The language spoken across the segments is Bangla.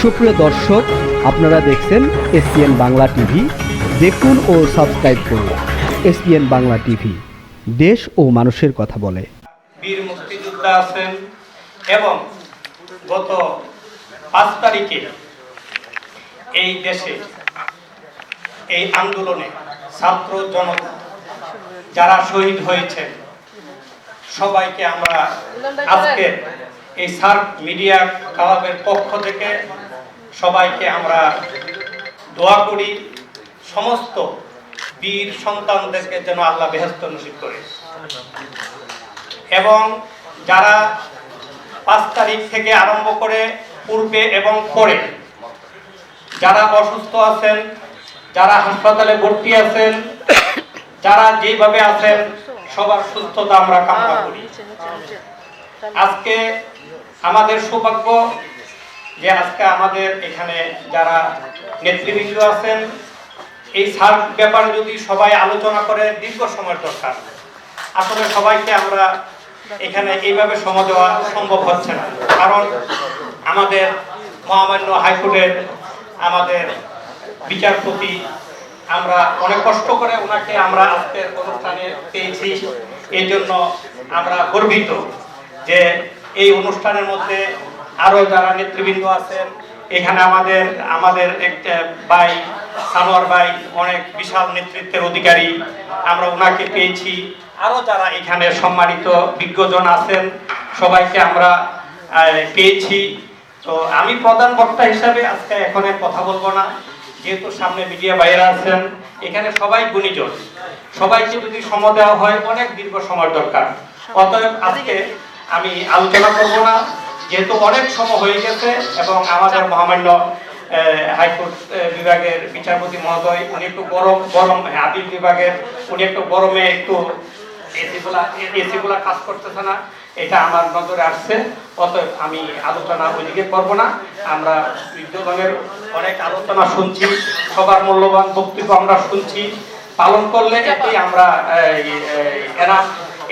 সুপ্রিয় দর্শক, আপনারা দেখছেন এসপিএন বাংলা টিভি। দেখুন ও সাবস্ক্রাইব করুন এসপিএন বাংলা টিভি। দেশ ও মানুষের কথা বলে। বীর মুক্তিযোদ্ধা আছেন এবং গত পাঁচ তারিখে এই দেশে এই আন্দোলনে ছাত্র জনতা যারা শহীদ হয়েছেন, সবাইকে আমরা আজকে এই সার্ক মিডিয়া ক্লাবের পক্ষ থেকে সবাইকে আমরা দোয়া করি, সমস্ত বীর সন্তানদেরকে যেন আল্লাহ বেহস্ত নসিব করে। এবং যারা পাঁচ তারিখ থেকে আরম্ভ করে, পূর্বে এবং পরে, যারা অসুস্থ আছেন, যারা হাসপাতালে ভর্তি আছেন, যারা যেভাবে আছেন, সবার সুস্থতা আমরা কামনা করি। আজকে আমাদের সৌভাগ্য যে আজকে আমাদের এখানে যারা নেতৃবৃন্দ আছেন, এই সার ব্যাপারে যদি সবাই আলোচনা করে, দীর্ঘ সময়ের দরকার। আসলে সবাইকে আমরা এখানে এইভাবে সময় দেওয়া সম্ভব হচ্ছে না। কারণ আমাদের মহামান্য হাইকোর্টের আমাদের বিচারপতি আমরা অনেক কষ্ট করে ওনাকে আমরা আজকের অনুষ্ঠানে পেয়েছি। এই জন্য আমরা গর্বিত যে এই অনুষ্ঠানের মধ্যে আরও যারা নেতৃবৃন্দ আছেন, এখানে আমাদের আমাদের একটা ভাই, সানোয়ার ভাই, অনেক বিশাল নেতৃত্বের অধিকারী, আমরা ওনাকে পেয়েছি। আরও যারা এখানে সম্মানিত বিজ্ঞজন আছেন, সবাইকে আমরা পেয়েছি। তো আমি প্রধান বক্তা হিসাবে আজকে এখন কথা বলব না। যেহেতু সামনে মিডিয়া বাইরে আছেন, এখানে সবাই গুণীজন। সবাইকে যদি সময় দেওয়া হয়, অনেক দীর্ঘ সময় দরকার। অতএব আজকে আমি আলোচনা করব না। যেহেতু অনেক সময় হয়ে গেছে এবং আমাদের মহামান্য হাইকোর্ট বিভাগের বিচারপতি মহোদয়, উনি একটু গরম গরম আপিল বিভাগের, উনি একটু গরমে একটু এসিগুলা এসিগুলা কাজ করতেছে না, এটা আমার নজরে আসছে, অতএব আমি আলোচনা ওইদিকে করব না। আমরা বিদ্যমানের অনেক আলোচনা শুনছি, সবার মূল্যবান বক্তব্য আমরা শুনছি, পালন করলে এটি আমরা এরা,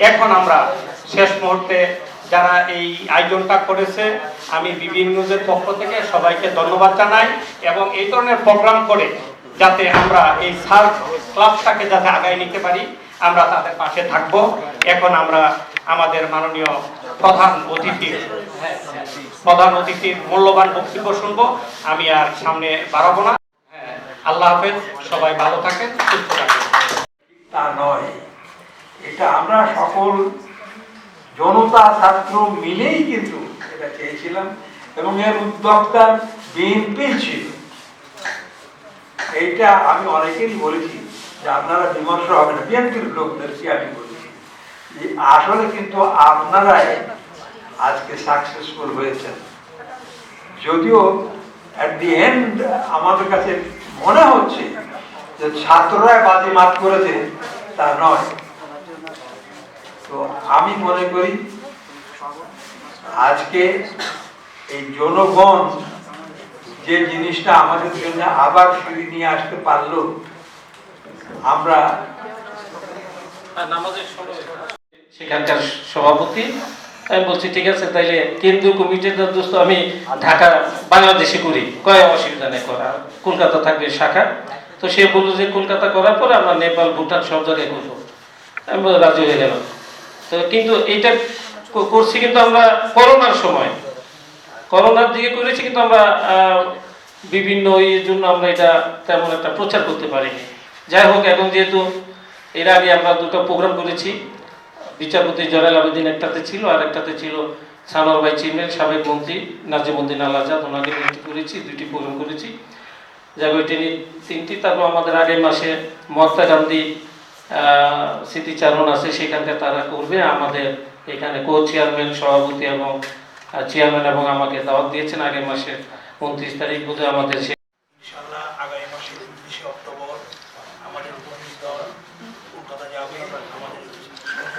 এখন আমরা শেষ মুহূর্তে যারা এই আয়োজনটা করেছে, আমি বিভিন্ন নিউজের পক্ষ থেকে সবাইকে ধন্যবাদ জানাই এবং এই ধরনের প্রোগ্রাম করে যাতে আমরা এই সার্ক ক্লাবটাকে যাতে আগায় নিতে পারি, আমরা তাদের পাশে থাকব। এখন আমরা আমাদের মাননীয় প্রধান অতিথির প্রধান অতিথির মূল্যবান বক্তব্য শুনব। আমি আর সামনে বাড়াবো না। আল্লাহ হাফেজ, সবাই ভালো থাকেন, সুস্থ থাকেন। তা নয়, এটা আমরা সকল জনতা ছাত্র মিলেই কিন্তু এটা চেয়েছিলাম এবং এর উদ্যোক্তা বিএনপি ছিল। এইটা আমি অনেকেরই বলেছি যে আপনারা বিমর্ষ হবে না। বিএনপির লোকদেরকে আমি বলেছি যে আসলে কিন্তু আপনারাই আজকে সাকসেসফুল হয়েছেন। যদিও অ্যাট দি এন্ড আমাদের কাছে মনে হচ্ছে যে ছাত্ররা বাজি মাত করেছে তা নয়। তো আমি মনে করি আজকে এই জনগণ যে জিনিসটা আমাদের জন্য আবার ফিরিয়ে নিয়ে আসতে পারল, আমরা সেখানকার সভাপতি, আমি বলছি, ঠিক আছে, তাইলে কেন্দ্রীয় কমিটির দোস্ত আমি ঢাকা, বাংলাদেশে করি। কয় অসুবিধা নেই করা। কলকাতা থাকবে শাখা। তো সে বলল যে, কলকাতা করার পর আমরা নেপাল, ভুটান সব জায়গায় করব। আমি রাজি হয়ে গেলাম। তো কিন্তু এইটা করছি কিন্তু আমরা করোনার সময়। করোনার দিকে করেছি কিন্তু আমরা বিভিন্ন ইয়ের জন্য আমরা এটা তেমন একটা প্রচার করতে পারিনি। যাই হোক, এখন যেহেতু এর আগে আমরা দুটো প্রোগ্রাম করেছি, বিচারপতি জলাল আবেদিন একটাতে ছিল, আর একটাতে ছিল সানোয়ার ভাই চিনলেন সাবেক মন্ত্রী নাজিমুদ্দিন আল আজাদ। ওনাকে নিয়ে করেছি, দুইটি প্রোগ্রাম করেছি। এটি তিনটি। তারপর আমাদের আগের মাসে মহাত্মা গান্ধী স্মৃতিচারণ আছে সেখানকে তারা করবে। আমাদের এখানে কো চেয়ারম্যান সভাপতি এবং চেয়ারম্যান এবং আমাকে দাওয়াত দিয়েছেন আগের মাসের উনত্রিশ তারিখ বোধ আমাদের আগামী মাসের উনত্রিশে অক্টোবর আমাদের উপস্থিত দল কলকাতা যাবে আমাদের কলকাতা মহাসচিব লাইন সুশান্ত আহ্বা এবং আমি যাচ্ছি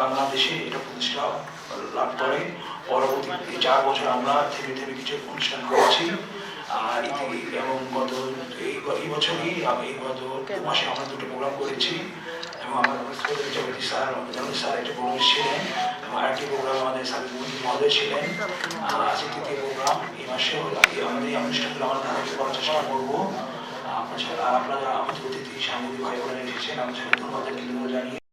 বাংলাদেশে এটা প্রতিষ্ঠা লাভ করে। পরবর্তী চার বছর আমরা থেমে থেমে কিছু অনুষ্ঠান করেছি। আর এবং গত এই বছরই আমি গত দু মাসে আমরা দুটো প্রোগ্রাম করেছি। এবং আমার বিচারপতি স্যার জানি স্যার একটা প্রোগ্রাম ছিলেন এবং আরেকটি প্রোগ্রাম আমাদের সাবিক মহোদয় ছিলেন। আজকে তৃতীয় প্রোগ্রাম এই মাসে আমাদের এই অনুষ্ঠানগুলো আমরা ধারাবাহিক করার চেষ্টা করব। আপনার আপনারা আমাদের অতিথি সাংবাদিক ভাই বোনেরা এসেছেন। আমাদের সাথে ধন্যবাদ জানিয়ে